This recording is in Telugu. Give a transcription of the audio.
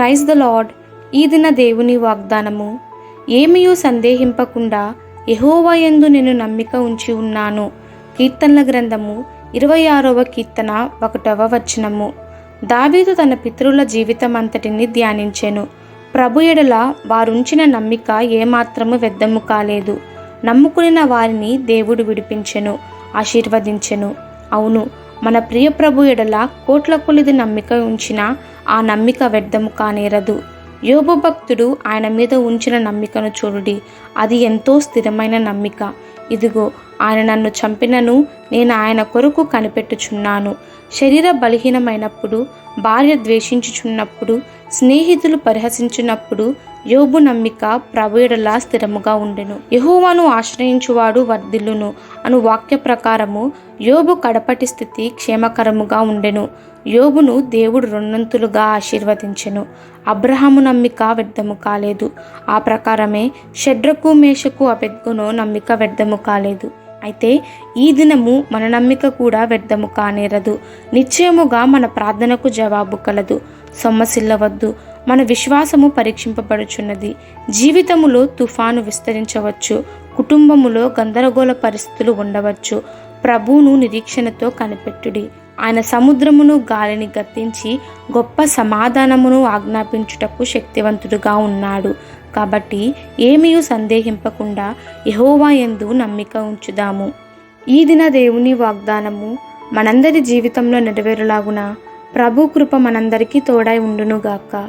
ప్రైజ్ ద లార్డ్ ఈ దిన దేవుని వాగ్దానము. ఏమియూ సందేహింపకుండా యెహోవా యందు నేను నమ్మిక ఉంచి ఉన్నాను. కీర్తనల గ్రంథము ఇరవై ఆరవ కీర్తన ఒకటవ వచనము. దావీదు తన పితరుల జీవితం అంతటిని ధ్యానించెను. ప్రభు ఎడల వారుంచిన నమ్మిక ఏమాత్రము వ్యర్థము కాలేదు. నమ్ముకున్న వారిని దేవుడు విడిపించెను ఆశీర్వదించెను. అవును మన ప్రియ ప్రభు ఎడల కోట్ల కొలిది నమ్మిక ఉంచిన ఆ నమ్మిక వ్యర్థము కానేరదు. యోబు భక్తుడు ఆయన మీద ఉంచిన నమ్మికను చూడుడి. అది ఎంతో స్థిరమైన నమ్మిక. ఇదిగో ఆయన నన్ను చంపినను నేను ఆయన కొరకు కనిపెట్టుచున్నాను. శరీర బలహీనమైనప్పుడు భార్య ద్వేషించుచున్నప్పుడు స్నేహితులు పరిహసించినప్పుడు యోబు నమ్మిక ప్రభుయుడలా స్థిరముగా ఉండెను. యహోవాను ఆశ్రయించువాడు వర్ధిల్లును అను వాక్య ప్రకారము యోబు కడపటి స్థితి క్షేమకరముగా ఉండెను. యోబును దేవుడు రెండంతులుగా ఆశీర్వదించెను. అబ్రహాము నమ్మిక వ్యర్థము కాలేదు. ఆ ప్రకారమే షడ్రకు మేషకు అబెద్గును నమ్మిక వ్యర్థము కాలేదు. అయితే ఈ దినము మన నమ్మిక కూడా వ్యర్థము కానేరదు. నిశ్చయముగా మన ప్రార్థనకు జవాబు కలదు. సొమ్మసిల్లవద్దు. మన విశ్వాసము పరీక్షింపబడుచున్నది. జీవితములో తుఫాను విస్తరించవచ్చు. కుటుంబములో గందరగోళ పరిస్థితులు ఉండవచ్చు. ప్రభువును నిరీక్షణతో కనిపెట్టుడి. ఆయన సముద్రమును గాలిని గద్దించి గొప్ప సమాధానమును ఆజ్ఞాపించుటకు శక్తివంతుడుగా ఉన్నాడు. కాబట్టి ఏమీ సందేహింపకుండా యహోవా ఎందు నమ్మిక ఉంచుదాము. ఈ దిన దేవుని వాగ్దానము మనందరి జీవితంలో నెరవేరులాగున? ప్రభు కృప మనందరికీ తోడై ఉండునుగాక.